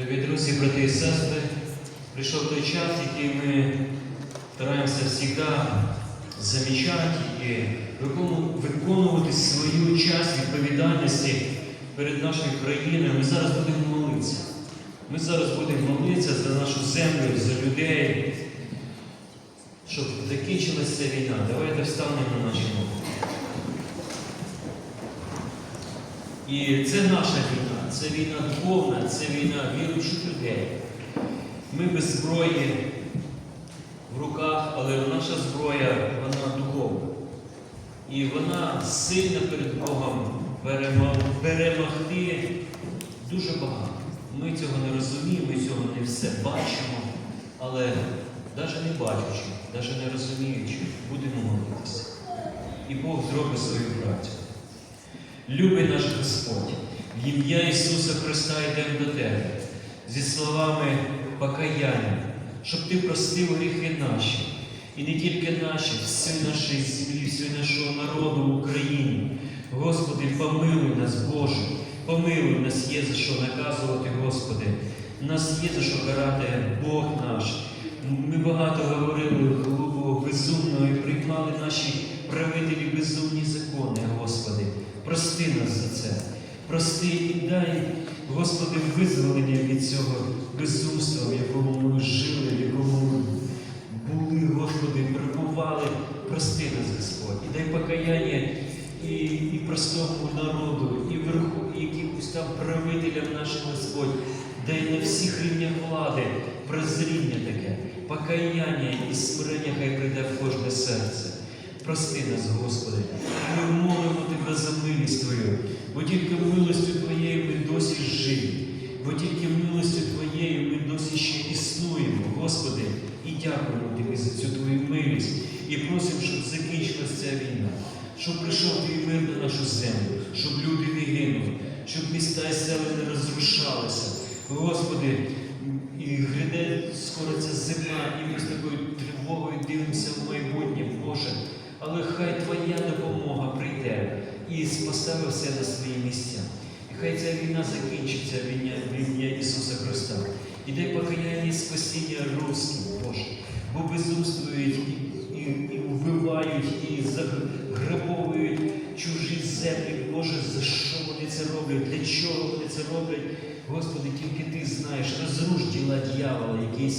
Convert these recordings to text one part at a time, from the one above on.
Любі друзі, брати і сестри, прийшов той час, який ми стараємося завжди замічати і виконувати свою часть відповідальності перед нашою країною. Ми зараз будемо молитися. Ми зараз будемо молитися за нашу землю, за людей, щоб закінчилася війна. Давайте встанемо на наші ноги. І це наша війна, це війна духовна, це війна віруючих людей. Ми без зброї в руках, але наша зброя, вона духовна. І вона сильна перед Богом перемогти дуже багато. Ми цього не розуміємо, ми цього не все бачимо, але навіть не бачачи, навіть не розуміючи, будемо молитися. І Бог зробить свою працю. Любий наш Господь, в ім'я Ісуса Христа йдемо до Тебе зі словами покаяння, щоб Ти простив гріхи наші, і не тільки наші, всієї нашої землі, всього нашого народу в Україні. Господи, помилуй нас, Боже, помилуй нас є за що наказувати, Господи. Нас є за що карати Бог наш. Ми багато говорили глупого, безумного і приймали наші правителі безумні закони, Господи. Прости нас за це. Прости і дай, Господи, визволення від цього безумства, в якому ми жили, в якому ми були, Господи, перебували. Прости нас, Господь, і дай покаяння і, і простому народу, і верху, і якихось там правителям нашим Господь. Дай на всіх рівнях влади прозріння таке, покаяння і смирення хай прийде в кожне серце. Прости нас, Господи, ми молимо Тебе за милість Твою, бо тільки милостю Твоєю ми досі живі, бо тільки милостю Твоєю ми досі ще існуємо, Господи, і дякуємо Тобі за цю Твою милість і просимо, щоб закінчилася ця війна, щоб прийшов Твій мир на нашу землю, щоб люди не гинули, щоб міста і села не розрушалися. Господи, і гряде скоро ця зима, і ми з такою тривогою дивимося в майбутнє, Боже. Але хай Твоя допомога прийде і поставив все на свої місця. І хай ця війна закінчиться в ім'я- Ісуса Христа. І дай покаяння і спасіння русським, Боже, бо безумствують і, і, і вбивають, і заграбовують чужі землі. Боже, за що вони це роблять? Для чого вони це роблять? Господи, тільки Ти знаєш, розруш діла дьявола, який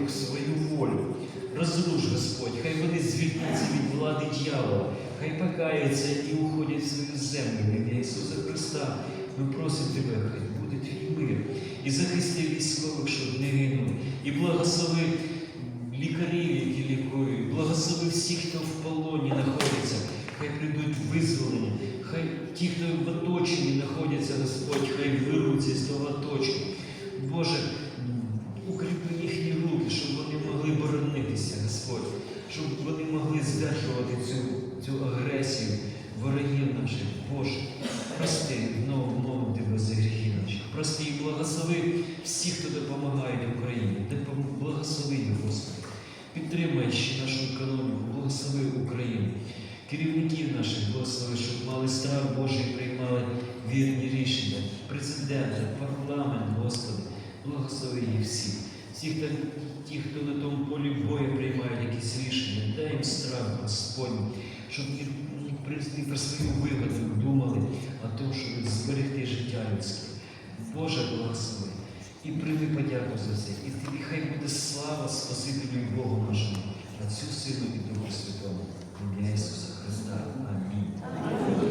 їх свою волю. Розруш, Господь, хай вони звільняться від влади дьявола, хай покаються і уходять в свою землю ім'я Ісуса Христа. Ми просимо Тебе, хай буде твій мир. І захисти військових, щоб не гинули. І благослови лікарів, які лікують, благослови всіх, хто в полоні знаходиться. Хай прийдуть визволення, хай ті, хто в оточенні знаходяться, Господь, хай вирвуться з того оточення. Боже, укріпи їхні руки, щоб вони могли боронитися, Господь, щоб вони могли здержувати цю, цю агресію ворогів наших. Боже, прости, знову молим Тебе за гріхи наші. Прости і благослови всіх, хто допомагає Україні. Благослови їх, Господи. Підтримай ще нашу економіку, благослови Україну. Керівників наших благослови, щоб мали страх Божий приймали вірні рішення. Президента, парламент, Господи, благослови їх всіх. Всіх ті, хто на тому полі бою приймають якісь рішення, дай їм страх, Господь, щоб не про свою вигоду думали, а то, щоб зберегти життя людське. Боже, благослови і прийми подяку за це. І тобі хай буде слава Спасителю Богу нашому, Отцю Сину і Духу Святому. Ім'я Ісуса Христа. Амінь.